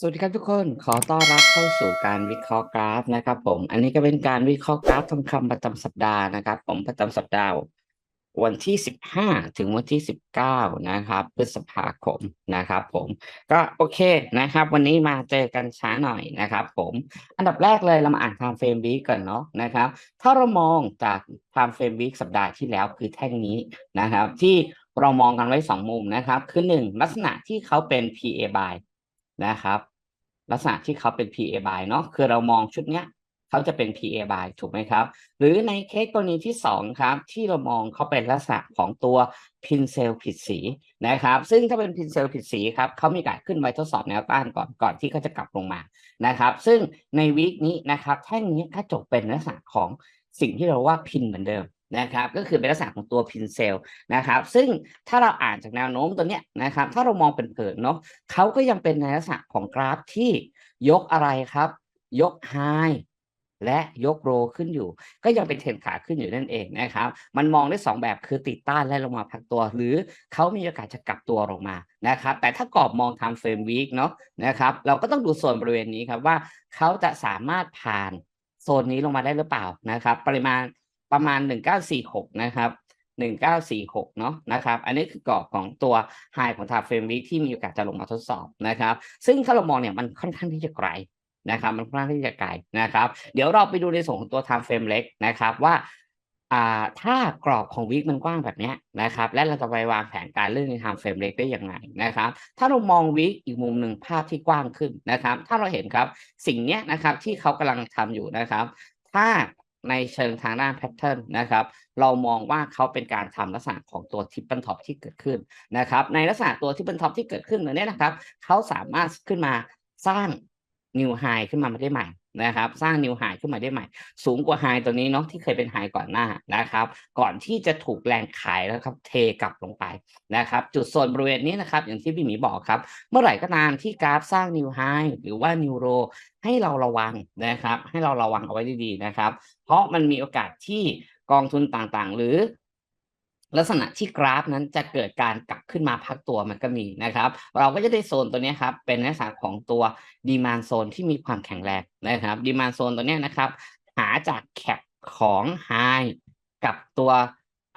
สวัสดีครับทุกคนขอต้อนรับเข้าสู่การวิเคราะห์กราฟนะครับผม อันนี้ก็เป็นการวิเคราะห์กราฟทองคำประจำสัปดาห์นะครับผมประจำสัปดาห์วันที่ 15 ถึงวันที่ 19 นะครับพฤษภาคมนะครับผมก็โอเคนะครับ วันนี้มาเจอกันช้าหน่อยนะครับผมอันดับแรกเลยเรามาอ่าน time frame week ก่อนเนาะนะครับถ้าเรามองจาก time frame week สัปดาห์ที่แล้วคือแท่งนี้นะครับ ที่เรามองกันไว้สองมุมนะครับ คือหนึ่งลักษณะที่เขาเป็น PA buy นะครับ ลักษณะที่เขาเป็น PA buy เนาะคือเรามองชุดเนี้ยเขาจะเป็น PA buy ถูกไหมครับ หรือในเคสกรณีที่สองครับ ที่เรามองเขาเป็นลักษณะของตัวพินเซลผิดสีนะครับ ซึ่งถ้าเป็นพินเซลผิดสีครับเขามีการขึ้นไว้ทดสอบแนวต้านก่อนก่อนที่เขาจะกลับลงมานะครับ ซึ่งในวีคนี้นะครับแท่งนี้ก็จบเป็นลักษณะของสิ่งที่เราว่าพินเหมือนเดิม นะครับ ก็คือเป็นลักษณะของตัวพินเซลนะครับ ซึ่งถ้าเราอ่านจากแนวโน้มตัวเนี้ยนะครับ ถ้าเรามองเป็นเผินเนาะเขาก็ยังเป็นในลักษณะของกราฟที่ยกอะไรครับ ยกไฮและยกโรขึ้นอยู่ ก็ยังเป็นเทรนขาขึ้นอยู่นั่นเองนะครับ มันมองได้สองแบบคือติดต้านและลงมาพักตัว หรือเขามีโอกาสจะกลับตัวลงมานะครับ แต่ถ้ากรอบมองทำเฟรมวีคเนาะนะครับ เราก็ต้องดูโซนบริเวณนี้ครับว่าเขาจะสามารถผ่านโซนนี้ลงมาได้หรือเปล่านะครับ ปริมาณ ประมาณ 1946 นะครับ 1946 เนาะนะครับ อันนี้คือกรอบของตัวไฮของทาเฟรมวิกที่มีโอกาสจะลงมาทดสอบนะครับ ซึ่งถ้าเรามองเนี่ยมันค่อนข้างที่จะไกลนะครับ มันค่อนข้างที่จะไกลนะครับ เดี๋ยวเราไปดูในส่วนของตัว time frame เล็กนะครับว่าถ้ากรอบของวิกมันกว้างแบบนี้นะครับ และเราจะไปวางแผนการเล่อนใน time frame เล็กได้อยังไงนะครับ ถ้าเรามองวิกอีกมุมหนึ่งภาพที่กว้างขึ้นนะครับ ถ้าเราเห็นครับสิ่งนี้นะครับที่เขากำลังทำอยู่นะครับ ถ้า ในเชิงทางด้านแพทเทิร์นนะครับ เรามองว่าเขาเป็นการทำลักษณะของตัวทิปเปิลท็อปที่เกิดขึ้นนะครับ ในลักษณะตัวทิปเปิลท็อปที่เกิดขึ้นเนี้ยนะครับ เขาสามารถขึ้นมาสร้างนิวไฮขึ้นมาได้ใหม่ นะครับ สร้างนิวไฮขึ้นมาได้ใหม่ สูงกว่าไฮตัวนี้เนาะที่เคยเป็นไฮก่อนหน้านะครับ ก่อนที่จะถูกแรงขายแล้วครับเทกลับลงไปนะครับ จุดโซนบริเวณนี้นะครับ อย่างที่พี่หมีบอกครับ เมื่อไหร่ก็ตามที่กราฟสร้างนิวไฮหรือว่านิวโรให้เราระวังนะครับ ให้เราระวังเอาไว้ดีๆนะครับ เพราะมันมีโอกาสที่กองทุนต่างๆ หรือ ลักษณะที่กราฟนั้นจะเกิดการกลับขึ้นมาพักตัวมันก็มีนะครับ เราก็จะได้โซนตัวนี้ครับเป็นลักษณะของตัวดีมานโซนที่มีความแข็งแรงนะครับดีมานโซนตัวนี้นะครับ หาจากแคปของไฮกับตัว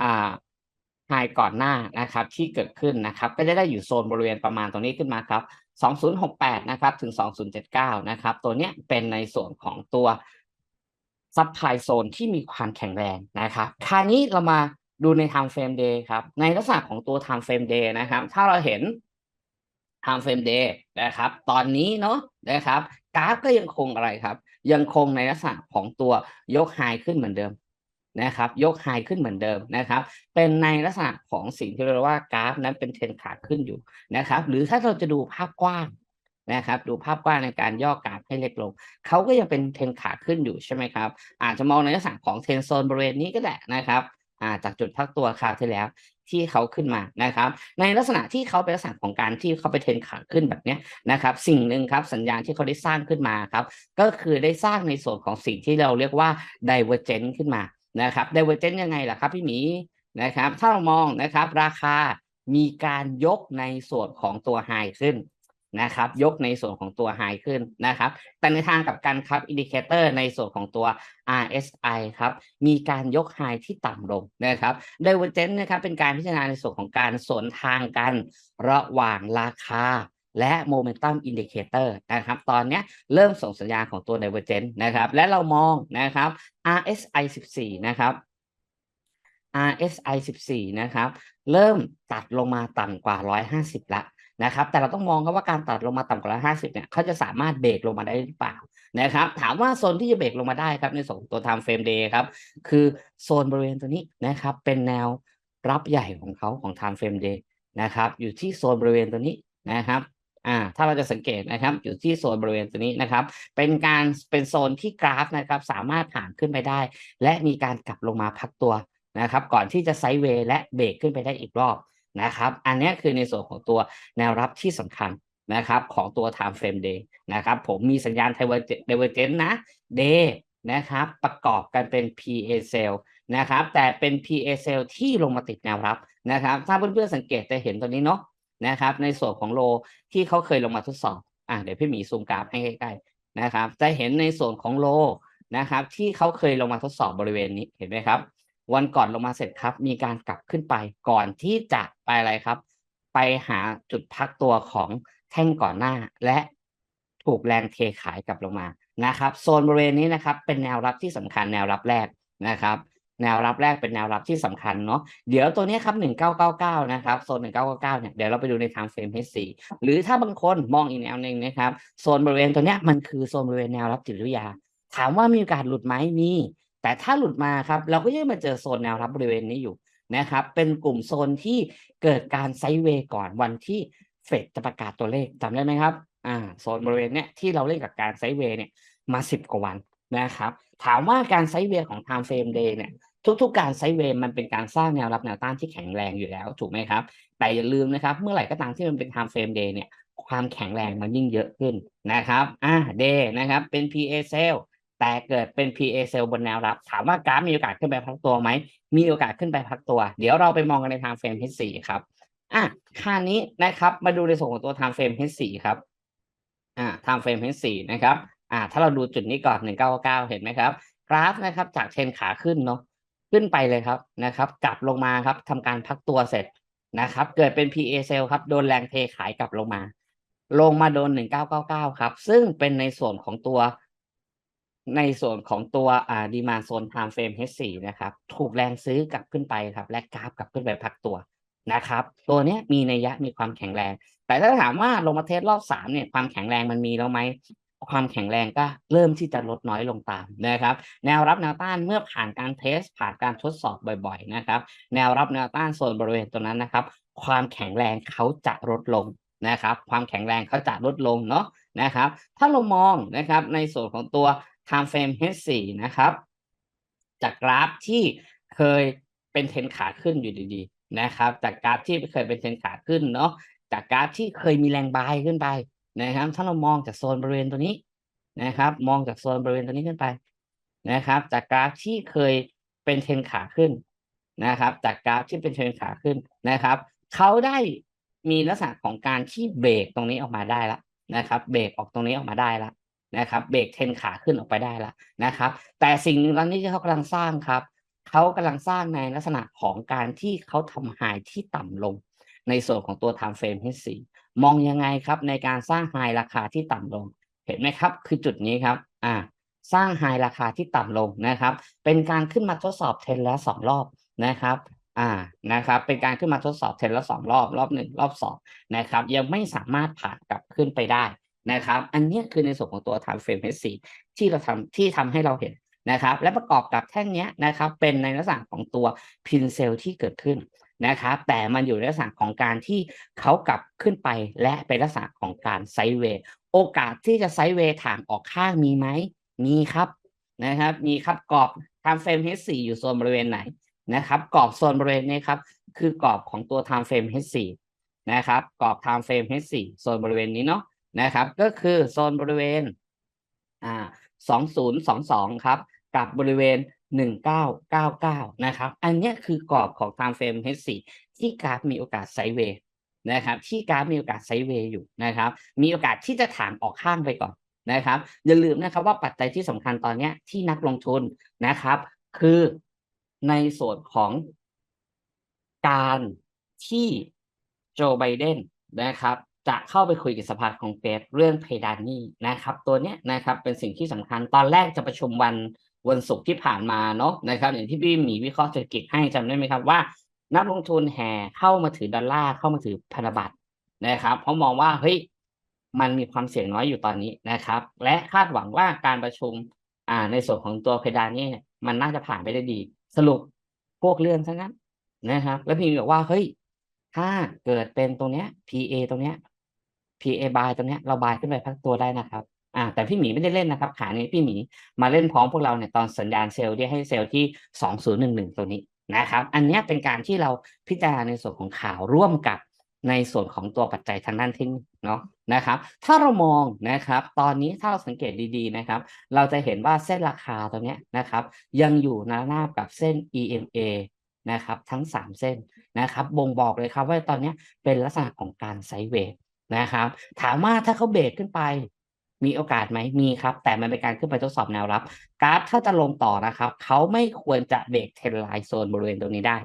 อ่าไฮก่อนหน้านะครับที่เกิดขึ้นนะครับ ก็จะได้อยู่โซนบริเวณประมาณตรงนี้ขึ้นมาครับ 2068 นะครับถึง 2079 นะครับ ตัวเนี้ยเป็นในส่วนของตัวซับไพโซนที่มีความแข็งแรงนะครับคราวนี้เรามา ดูใน time frame day ครับ ในลักษณะของตัว time frame day นะครับ ถ้าเราเห็น time frame day นะครับ ตอนนี้เนาะนะครับกราฟก็ยังคงอะไรครับ ยังคงในลักษณะของตัวยกไฮขึ้นเหมือนเดิมนะครับ ยกไฮขึ้นเหมือนเดิมนะครับ เป็นในลักษณะของสิ่งที่เราเรียกว่ากราฟนั้นเป็นเทรนขาขึ้นอยู่นะครับ หรือถ้าเราจะดูภาพกว้างนะครับ ดูภาพกว้างในการย่อกราฟให้เล็กลงเขาก็ยังเป็นเทรนขาขึ้นอยู่ใช่ไหมครับ อาจจะมองในลักษณะของเทรนโซนบริเวณนี้ก็ได้นะครับ จากจุดพักตัวคราวที่แล้วที่เขาขึ้นมานะครับ ในลักษณะที่เขาเป็นลักษณะของการที่เขาไปเทรนขาขึ้นแบบนี้นะครับ สิ่งหนึ่งครับสัญญาณที่เขาได้สร้างขึ้นมาครับ ก็คือได้สร้างในส่วนของสิ่งที่เราเรียกว่า divergent ขึ้นมานะครับ divergent ยังไงล่ะครับพี่หมีนะครับ ถ้าเรามองนะครับ ราคามีการยกในส่วนของตัว high ขึ้น นะครับ ยกในส่วนของตัว high ขึ้นนะครับ แต่ในทางกับกันครับอินดิเคเตอร์ในส่วนของตัว RSI ครับมีการยก high ที่ต่ำลงนะครับ Divergence นะครับเป็นการพิจารณาในส่วนของการสวนทางกันระหว่างราคาและ Momentum Indicator นะครับ ตอนนี้เริ่มส่งสัญญาณของตัว Divergence นะครับ และเรามองนะครับ RSI 14 นะครับ RSI 14 นะครับ เริ่มตัดลงมาต่ำกว่า 150 ละ นะครับ แต่เราต้องมองครับว่าการตัดลงมาต่ำกว่า150 เนี่ยเขาจะสามารถเบรกลงมาได้หรือเปล่านะครับ ถามว่าโซนที่จะเบรกลงมาได้ครับในส่วนของตัว time frame day ครับ คือโซนบริเวณตัวนี้นะครับ เป็นแนวรับใหญ่ของเขาของ time frame day นะครับ อยู่ที่โซนบริเวณตัวนี้นะครับอ่าถ้าเราจะสังเกตนะครับอยู่ที่โซนบริเวณตัวนี้นะครับ เป็นการเป็นโซนที่กราฟนะครับ สามารถผ่านขึ้นไปได้ และมีการกลับลงมาพักตัวนะครับ ก่อนที่จะไซด์เวย์และเบรกขึ้นไปได้อีกรอบ นะครับ อันนี้คือในส่วนของตัวแนวรับที่สำคัญนะครับของตัว time frame day นะครับ ผมมีสัญญาณ divergence นะ day นะครับ ประกอบกันเป็น PA cell นะครับ แต่เป็น PA cell ที่ลงมาติดแนวรับนะครับ ถ้าเพื่อนๆสังเกตจะเห็นตัวนี้เนาะนะครับ ในส่วนของโลที่เขาเคยลงมาทดสอบอ่าเดี๋ยวพี่หมีซูมกราฟให้ใกล้ๆนะครับ จะเห็นในส่วนของโลนะครับ ที่เขาเคยลงมาทดสอบบริเวณนี้เห็นไหมครับ วันก่อนลงมาเสร็จครับ มีการกลับขึ้นไปก่อนที่จะไปอะไรครับ ไปหาจุดพักตัวของแท่งก่อนหน้า และถูกแรงเทขายกลับลงมานะครับโซนบริเวณนี้นะครับ เป็นแนวรับที่สำคัญแนวรับแรกนะครับ แนวรับแรกเป็นแนวรับที่สำคัญเนาะเดี๋ยวตัวนี้ครับ1999นะครับโซน1999เนี่ยเดี๋ยวเราไปดูในทางเฟรม H4 หรือถ้าบางคนมองอีกแนวหนึ่งนะครับโซนบริเวณตัวเนี้ยมันคือโซนบริเวณแนวรับจิตวิทยา ถามว่ามีโอกาสหลุดไหมมี แต่ถ้าหลุดมาครับ เราก็ยังมาเจอโซนแนวรับบริเวณนี้อยู่นะครับ เป็นกลุ่มโซนที่เกิดการไซด์เวย์ก่อนวันที่เฟดจะประกาศตัวเลขจำได้ไหมครับอ่าโซนบริเวณเนี้ยที่เราเล่นกับการไซด์เวย์เนี่ยมาสิบกว่าวันนะครับถามว่าการไซด์เวย์ของ time frame day เนี่ยทุกๆ การไซด์เวย์มันเป็นการสร้างแนวรับแนวต้านที่แข็งแรงอยู่แล้วถูกไหมครับ แต่อย่าลืมนะครับ เมื่อไหร่ก็ตามที่มันเป็น time frame day เนี่ยความแข็งแรงมันยิ่งเยอะขึ้นนะครับอ่า day นะครับเป็น PA cell แต่เกิดเป็น PA cell บนแนวรับ ถามว่ากราฟมีโอกาสขึ้นไปพักตัวไหม มีโอกาสขึ้นไปพักตัว เดี๋ยวเราไปมองกันใน time frame H4 ครับอะครานี้นะครับมาดูในส่วนของตัว time frame H4 ครับอ่า time frame H4 นะครับอ่าถ้าเราดูจุดนี้ก่อน1999 เห็นไหมครับ กราฟนะครับจากเทรนขาขึ้นเนาะขึ้นไปเลยครับนะครับ กลับลงมาครับทำการพักตัวเสร็จนะครับ เกิดเป็น PA cell ครับโดนแรงเทขายกลับลงมา ลงมาโดน 1999 ครับ ซึ่งเป็นในส่วนของตัว ในส่วนของตัวอ่าดีมาโซน time frame H4 นะครับ ถูกแรงซื้อกลับขึ้นไปครับ และกราฟกลับขึ้นไปพักตัวนะครับ ตัวเนี้ยมีนัยยะมีความแข็งแรง แต่ถ้าถามว่าลงมาเทสรอบสามเนี่ยความแข็งแรงมันมีแล้วไหมความแข็งแรงก็เริ่มที่จะลดน้อยลงตามนะครับ แนวรับแนวต้านเมื่อผ่านการเทส ผ่านการทดสอบบ่อยๆนะครับ แนวรับแนวต้านโซนบริเวณตัวนั้นนะครับ ความแข็งแรงเขาจะลดลงนะครับ ความแข็งแรงเขาจะลดลงเนาะนะครับ ถ้าเรามองนะครับในส่วนของตัว time frame H4 นะครับ จากกราฟที่เคยเป็นเทรนขาขึ้นอยู่ดีๆนะครับ จากกราฟที่เคยเป็นเทรนขาขึ้นเนาะจากกราฟที่เคยมีแรงบายขึ้นไปนะครับ ถ้าเรามองจากโซนบริเวณตัวนี้นะครับ มองจากโซนบริเวณตัวนี้ขึ้นไปนะครับ จากกราฟที่เคยเป็นเทรนขาขึ้นนะครับ จากกราฟที่เป็นเทรนขาขึ้นนะครับเขาได้มีลักษณะของการที่เบรกตรงนี้ออกมาได้แล้วนะครับ เบรกออกตรงนี้ออกมาได้แล้ว นะครับเบรกเทนขาขึ้นออกไปได้แล้วนะครับ แต่สิ่งหนึ่งตอนนี้ที่เขากำลังสร้างครับเขากำลังสร้างในลักษณะของการที่เขาทำไฮที่ต่ำลง ในส่วนของตัว time frame H4 มองยังไงครับในการสร้างไฮราคาที่ต่ำลง เห็นไหมครับ คือจุดนี้ครับอ่าสร้างไฮราคาที่ต่ำลงนะครับ เป็นการขึ้นมาทดสอบเทนแล้วสองรอบนะครับอ่านะครับ เป็นการขึ้นมาทดสอบเทนแล้วสองรอบ รอบหนึ่งรอบสองนะครับ ยังไม่สามารถผ่านกลับขึ้นไปได้ นะครับ อันนี้คือในส่วนของตัว time frame H4 ที่เราทำที่ทำให้เราเห็นนะครับ และประกอบกับแท่งนี้นะครับ เป็นในลักษณะของตัวพินเซลที่เกิดขึ้นนะครับ แต่มันอยู่ในลักษณะของการที่เขากลับขึ้นไปและเป็นลักษณะของการไซด์เวย์โอกาสที่จะไซด์เวย์ถางออกข้างมีไหมมีครับนะครับ มีครับกรอบ time frame H4 อยู่โซนบริเวณไหนนะครับ กรอบโซนบริเวณนี้ครับ คือกรอบของตัว time frame H4 นะครับ กรอบ time frame H4 โซนบริเวณนี้เนาะ นะครับ ก็คือโซนบริเวณอ่าสองศูนย์สองสองครับ กับบริเวณหนึ่งเก้าเก้าเก้านะครับ อันนี้คือกรอบของ time frame H4 ที่กราฟมีโอกาสไซเวย์นะครับ ที่กราฟมีโอกาสไซเวย์อยู่นะครับ มีโอกาสที่จะถางออกข้างไปก่อนนะครับ อย่าลืมนะครับว่าปัจจัยที่สำคัญตอนนี้ที่นักลงทุนนะครับ คือในส่วนของการที่โจไบเดนนะครับ จะเข้าไปคุยกับสภาคองเกรสเรื่องเพดานนี้นะครับ ตัวเนี้ยนะครับเป็นสิ่งที่สำคัญตอนแรกจะประชุมวันวันศุกร์ที่ผ่านมาเนาะนะครับอย่างที่พี่หมีวิเคราะห์เศรษฐกิจให้จำได้ไหมครับว่า นักลงทุนแห่เข้ามาถือดอลลาร์เข้ามาถือพันธบัตรนะครับ เพราะมองว่าเฮ้ยมันมีความเสี่ยงน้อยอยู่ตอนนี้นะครับ และคาดหวังว่าการประชุมอ่าในส่วนของตัวเพดานนี่มันน่าจะผ่านไปได้ดี สรุปพวกเลื่อนซะงั้นนะครับ แล้วพี่หมีบอกว่าเฮ้ยถ้าเกิดเป็นตรงเนี้ย PA ตรงเนี้ย PA buy ตรงนี้เราบายขึ้นไปพักตัวได้นะครับอ่าแต่พี่หมีไม่ได้เล่นนะครับขานี้พี่หมีมาเล่นพร้อมพวกเราเนี่ยตอนสัญญาณเซลล์ที่ให้เซลล์ที่สองศูนย์หนึ่งหนึ่งตัวนี้นะครับอันนี้เป็นการที่เราพิจารณาในส่วนของข่าวร่วมกับในส่วนของตัวปัจจัยทางด้านเทคนิคเนาะนะครับ ถ้าเรามองนะครับ ตอนนี้ถ้าเราสังเกตดีๆนะครับ เราจะเห็นว่าเส้นราคาตัวเนี้ยนะครับ ยังอยู่หนาหน้ากับเส้น EMA นะครับทั้ง 3 เส้นนะครับบ่งบอกเลยครับว่าตอนนี้เป็นลักษณะของการไซด์เวย์ นะครับ ถามว่าถ้าเขาเบรกขึ้นไป มีโอกาสไหมมีครับ แต่มันเป็นการขึ้นไปทดสอบแนวรับกราฟถ้าจะลงต่อนะครับเขาไม่ควรจะเบรกเทรนไลน์โซนบริเวณตรงนี้ได้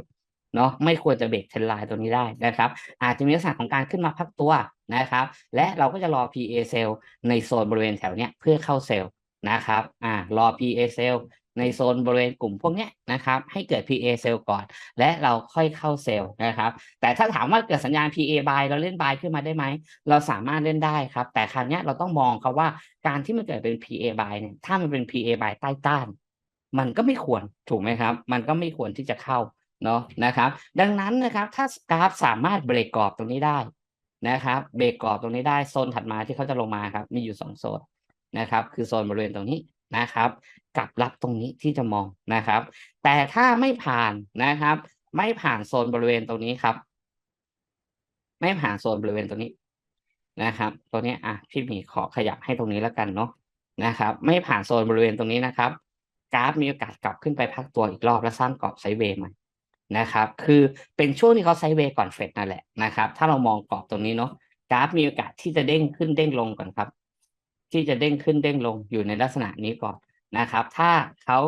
เนาะไม่ควรจะเบรกเทรนไลน์ตรงนี้ได้นะครับ อาจจะมีลักษณะของการขึ้นมาพักตัวนะครับ และเราก็จะรอ PA เซลในโซนบริเวณแถวเนี้ยเพื่อเข้าเซลล์นะครับอ่ารอ PA เซล ในโซนบริเวณกลุ่มพวกนี้นะครับให้เกิด PA เซลก่อน และเราค่อยเข้าเซลล์นะครับ แต่ถ้าถามว่าเกิดสัญญาณ PA buy เราเล่น buy ขึ้นมาได้ไหม เราสามารถเล่นได้ครับ แต่ครั้งนี้เราต้องมองครับว่าการที่มันเกิดเป็น PA buy เนี่ยถ้ามันเป็น PA buy ใต้ต้าน มันก็ไม่ควรถูกไหมครับ มันก็ไม่ควรที่จะเข้าเนาะนะครับ ดังนั้นนะครับถ้ากราฟสามารถเบรกกรอบตรงนี้ได้นะครับเบรกกรอบตรงนี้ได้โซนถัดมาที่เขาจะลงมาครับมีอยู่สองโซนนะครับคือโซนบริเวณตรงนี้ นะครับกับรับตรงนี้ที่จะมองนะครับ แต่ถ้าไม่ผ่านนะครับ ไม่ผ่านโซนบริเวณตรงนี้ครับ ไม่ผ่านโซนบริเวณตรงนี้นะครับ ตัวนี้อะพี่หมีขอขยับให้ตรงนี้แล้วกันเนาะนะครับ ไม่ผ่านโซนบริเวณตรงนี้นะครับกราฟมีโอกาสกลับขึ้นไปพักตัวอีกรอบและสร้างกรอบไซด์เวย์ใหม่นะครับ คือเป็นช่วงที่เขาไซด์เวย์ก่อนเฟดนั่นแหละนะครับ ถ้าเรามองกรอบตรงนี้เนาะกราฟมีโอกาสที่จะเด้งขึ้นเด้งลงก่อนครับ ที่จะเด้งขึ้นเด้งลงอยู่ในลักษณะนี้ก่อนนะครับ ถ้าเขา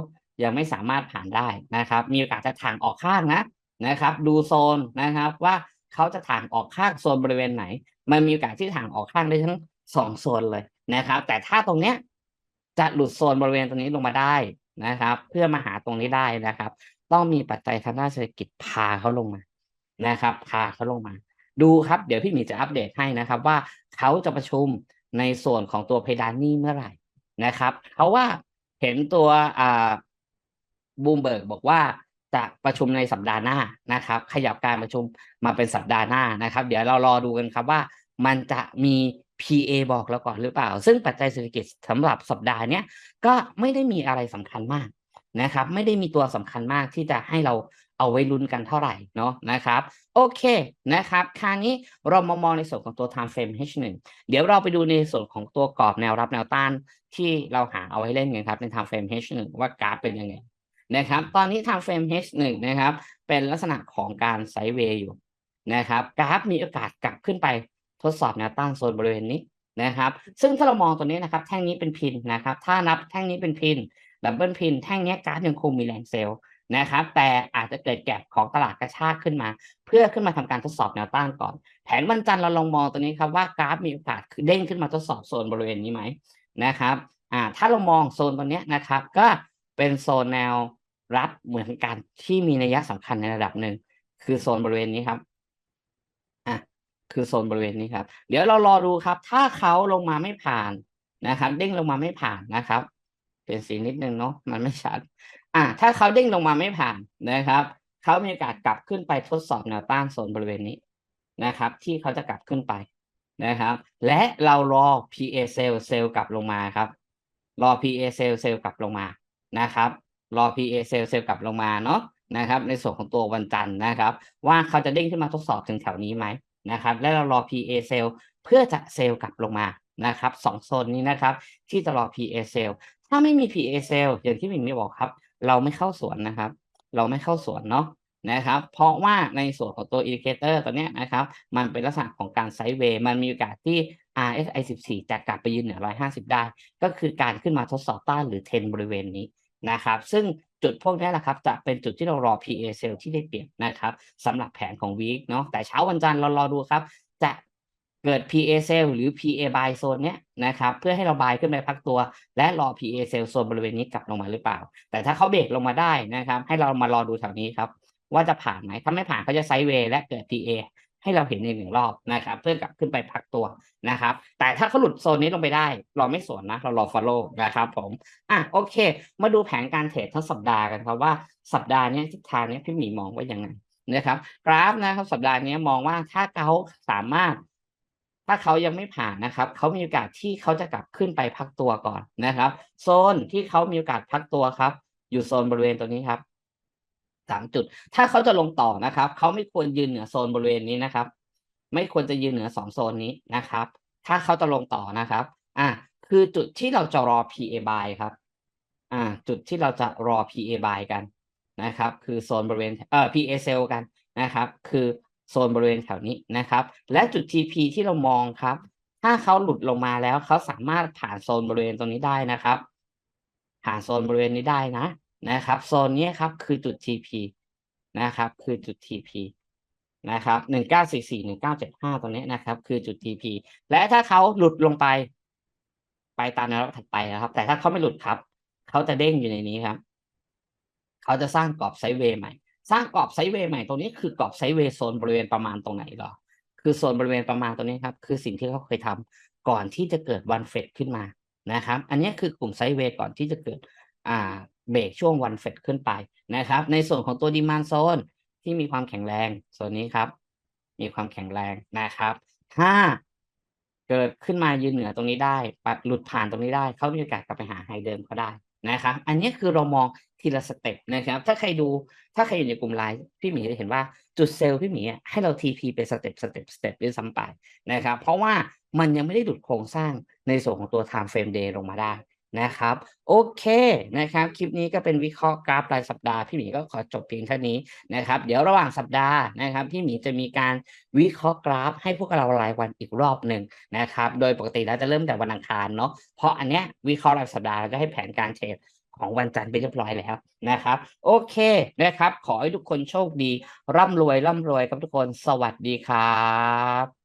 ยังไม่สามารถผ่านได้นะครับ มีโอกาสจะถ่างออกข้างนะนะครับ ดูโซนนะครับว่าเขาจะถ่างออกข้างโซนบริเวณไหน มันมีโอกาสที่ถ่างออกข้างได้ทั้งสองโซนเลยนะครับ แต่ถ้าตรงเนี้ยจะหลุดโซนบริเวณตรงนี้ลงมาได้นะครับ เพื่อมาหาตรงนี้ได้นะครับ ต้องมีปัจจัยทางด้านเศรษฐกิจพาเขาลงมานะครับ พาเขาลงมา ดูครับ เดี๋ยวพี่หมีจะอัปเดตให้นะครับ ว่าเขาจะประชุม ในส่วนของตัวเพดานหนี้เมื่อไหร่นะครับ เพราะว่าเห็นตัวบูมเบิร์กบอกว่าจะประชุมในสัปดาห์หน้านะครับ ขยับการประชุมมาเป็นสัปดาห์หน้านะครับ เดี๋ยวเรารอดูกันครับว่ามันจะมี PA บอกเราก่อนหรือเปล่า ซึ่งปัจจัยเศรษฐกิจสำหรับสัปดาห์นี้ก็ไม่ได้มีอะไรสำคัญมากนะครับ ไม่ได้มีตัวสำคัญมากที่จะให้เรา เอาไว้ลุ้นกันเท่าไหร่เนาะนะครับ โอเคนะครับคราวนี้เรามามองในส่วนของตัว time frame H1 เดี๋ยวเราไปดูในส่วนของตัวกรอบแนวรับแนวต้านที่เราหาเอาไว้เล่นกันครับใน time frame H1 ว่ากราฟเป็นยังไงนะครับ ตอนนี้ time frame H1 นะครับ เป็นลักษณะของการไซด์เวย์อยู่นะครับกราฟมีโอกาสกลับขึ้นไปทดสอบแนวต้านโซนบริเวณนี้นะครับ ซึ่งถ้าเรามองตัวนี้นะครับ แท่งนี้เป็นพินนะครับ ถ้านับแท่งนี้เป็นพินดับเบิลพินแท่งนี้กราฟยังคงมีแรงเซลล์ นะครับ แต่อาจจะเกิดแก็บของตลาดกระชากขึ้นมา เพื่อขึ้นมาทำการทดสอบแนวต้านก่อน แผนวันจันทร์เราลองมองตัวนี้ครับว่ากราฟมีโอกาสเด้งขึ้นมาทดสอบโซนบริเวณนี้ไหมนะครับอ่าถ้าเรามองโซนตัวนี้นะครับ ก็เป็นโซนแนวรับเหมือนกันที่มีนัยสำคัญในระดับหนึ่งคือโซนบริเวณนี้ครับอะคือโซนบริเวณนี้ครับ เดี๋ยวเรารอดูครับ ถ้าเขาลงมาไม่ผ่านนะครับ เด้งลงมาไม่ผ่านนะครับ เปลี่ยนสีนิดนึงเนาะมันไม่ชัด อ่าถ้าเขาเด้งลงมาไม่ผ่านนะครับเขามีโอกาสกลับขึ้นไปทดสอบแนวต้านโซนบริเวณนี้นะครับ ที่เขาจะกลับขึ้นไปนะครับ และเรารอ PA เซลเซลกลับลงมาครับ รอ PA เซลเซลกลับลงมานะครับ รอ PA เซลเซลกลับลงมาเนาะนะครับ ในส่วนของตัววันจันทร์นะครับ ว่าเขาจะเด้งขึ้นมาทดสอบถึงแถวนี้ไหมนะครับ และเรารอ PA เซลเพื่อจะเซลกลับลงมานะครับสองโซนนี้นะครับ ที่จะรอ PA เซลถ้าไม่มี PA เซลอย่างที่มิงไม่บอกครับ เราไม่เข้าสวนนะครับ เราไม่เข้าสวนเนาะนะครับ เพราะว่าในส่วนของตัวอินดิเคเตอร์ตัวเนี้ยนะครับ มันเป็นลักษณะของการไซด์เวย์ มันมีโอกาสที่ RSI 14 จะกลับไปยืนเหนือ 150 ได้ ก็คือการขึ้นมาทดสอบต้านหรือเทนบริเวณนี้นะครับ ซึ่งจุดพวกนี้แหละครับ จะเป็นจุดที่เรารอ PA เซลที่ได้เปรียบนะครับสำหรับแผนของวีคเนาะ แต่เช้าวันจันทร์เรารอดูครับ จะ เกิด PA sell หรือ PA buy โซนเนี้ยนะครับเพื่อให้เรา buy ขึ้นไปพักตัว และรอ PA sell โซนบริเวณนี้กลับลงมาหรือเปล่า แต่ถ้าเขาเบรกลงมาได้นะครับให้เรามารอดูแถวนี้ครับว่าจะผ่านไหมถ้าไม่ผ่านเขาจะไซด์เวย์และเกิด PA ให้เราเห็นในหนึ่งรอบนะครับเพื่อกลับขึ้นไปพักตัวนะครับ แต่ถ้าเขาหลุดโซนนี้ลงไปได้ เราไม่สวนนะ เรารอ follow นะครับผมอะโอเค มาดูแผนการเทรดทั้งสัปดาห์กันครับว่าสัปดาห์นี้ทิศทางนี้พี่หมีมองว่ายังไงนะครับกราฟนะครับสัปดาห์นี้มองว่าถ้าเขาสามารถ ถ้าเขายังไม่ผ่านนะครับเขามีโอกาสที่เขาจะกลับขึ้นไปพักตัวก่อนนะครับ โซนที่เขามีโอกาสพักตัวครับ อยู่โซนบริเวณตัวนี้ครับสามจุด ถ้าเขาจะลงต่อนะครับเขาไม่ควรยืนเหนือโซนบริเวณนี้นะครับ ไม่ควรจะยืนเหนือสองโซนนี้นะครับ ถ้าเขาจะลงต่อนะครับ อะคือจุดที่เราจะรอ PA buy ครับ อ่า จุดที่เราจะรอ PA buy กันนะครับ คือโซนบริเวณเอ่อ PA sell กันนะครับ คือ โซนบริเวณแถวนี้นะครับ และจุด TP ที่เรามองครับ ถ้าเขาหลุดลงมาแล้วเขาสามารถผ่านโซนบริเวณตรงนี้ได้นะครับ ผ่านโซนบริเวณนี้ได้นะนะครับ โซนนี้ครับคือจุด TP นะครับ คือจุด TP นะครับหนึ่งเก้าสี่สี่หนึ่งเก้าเจ็ดห้าตรงนี้นะครับ คือจุด TP และถ้าเขาหลุดลงไป ไปตามแนวรับถัดไปนะครับ แต่ถ้าเขาไม่หลุดครับ เขาจะเด้งอยู่ในนี้ครับ เขาจะสร้างกรอบไซด์เวย์ใหม่ สร้างกรอบไซด์เวย์ใหม่ตรงนี้คือกรอบไซด์เวย์โซนบริเวณประมาณตรงไหนเหรอ คือโซนบริเวณประมาณตรงนี้ครับ คือสิ่งที่เขาเคยทำก่อนที่จะเกิดวันเฟดขึ้นมานะครับ อันนี้คือกลุ่มไซด์เวย์ก่อนที่จะเกิดอ่าเบรกช่วงวันเฟดขึ้นไปนะครับ ในส่วนของตัวดีมานโซนที่มีความแข็งแรงโซนนี้ครับ มีความแข็งแรงนะครับ ถ้าเกิดขึ้นมายืนเหนือตรงนี้ได้ปัดหลุดผ่านตรงนี้ได้ เขามีโอกาสกลับไปหาไฮเดิมก็ได้นะครับ อันนี้คือเรามอง ทีละสเต็ปนะครับ ถ้าใครดูถ้าใครอยู่ในกลุ่มไลน์พี่หมีจะเห็นว่าจุดเซลล์พี่หมีอะให้เรา TP เป็นสเต็ปสเต็ปสเต็ปด้วยซ้ำไปนะครับ เพราะว่ามันยังไม่ได้หลุดโครงสร้างในส่วนของตัว time frame day ลงมาได้นะครับ โอเคนะครับ คลิปนี้ก็เป็นวิเคราะห์กราฟรายสัปดาห์พี่หมีก็ขอจบเพียงเท่านี้นะครับ เดี๋ยวระหว่างสัปดาห์นะครับพี่หมีจะมีการวิเคราะห์กราฟ ให้พวกเรารายวันอีกรอบหนึ่งนะครับ โดยปกติแล้วจะเริ่มแต่วันอังคารเนาะเพราะอันเนี้ยวิเคราะห์รายสัปดาห์เราจะให้แผนการเทรด ของวันจันทร์ไปเรียบร้อยแล้วนะครับ โอเคนะครับ ขอให้ทุกคนโชคดี ร่ำรวยร่ำรวยครับทุกคนสวัสดีครับ